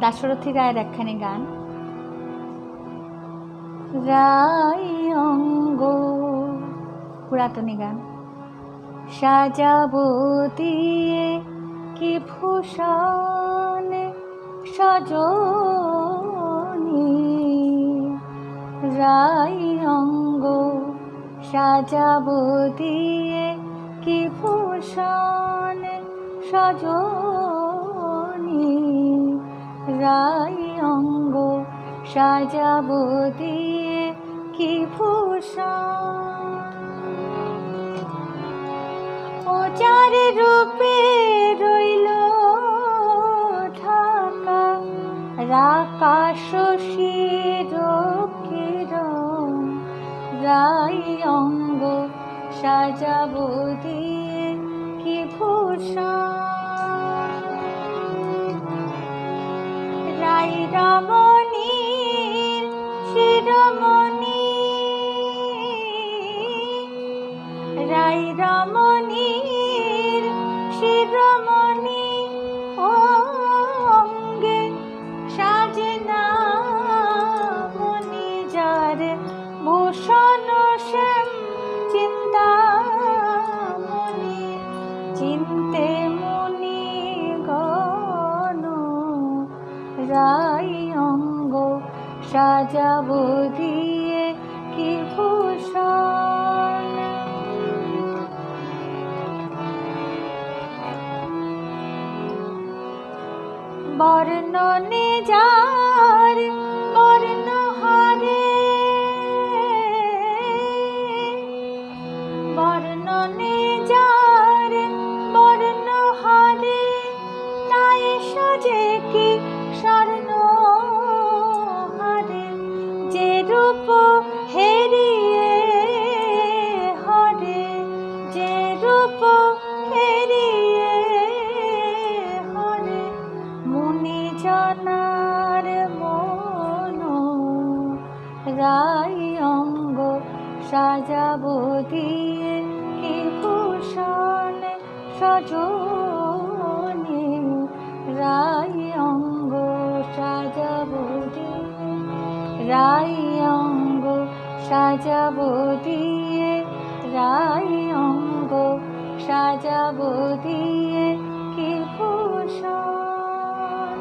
দাশরথী রায়ের একখানি গান। রাই অঙ্গ, পুরাতনী গান। সাজাবো দিয়ে কি ভূষণ সজনী। রাই অঙ্গ, সাজাবো দিয়ে কি ভূষণ সজনী। রাই অঙ্গ সাজাবো দিয়ে কি যার রূপে রইল ঢাকা, রাকাশ শির কিরণ রাই অঙ্গ সাজাবো দিয়ে কি ভূষণ রাই রমণীর শিরোমণি। রাই রমণীর শিরোমণি অঙ্গে সাজনা মণি যার ভূষণ শ্যাম চিন্তে মুনি রাই অঙ্গ সাজাবো দিয়ে কি ভূষণ বর্ণনে যার বর্ণ হারে। বর্ণনে যার বর্ণ হারে। তাই সাজে কি রূপ মুনি সাজাবো দিয়ে কি ভূষণ সজনে রাই অঙ্গ সাজাবো দিয়ে অঙ্গ সাজাবো দিয়ে অঙ্গ সাজাবো দিয়ে কি ভূষণ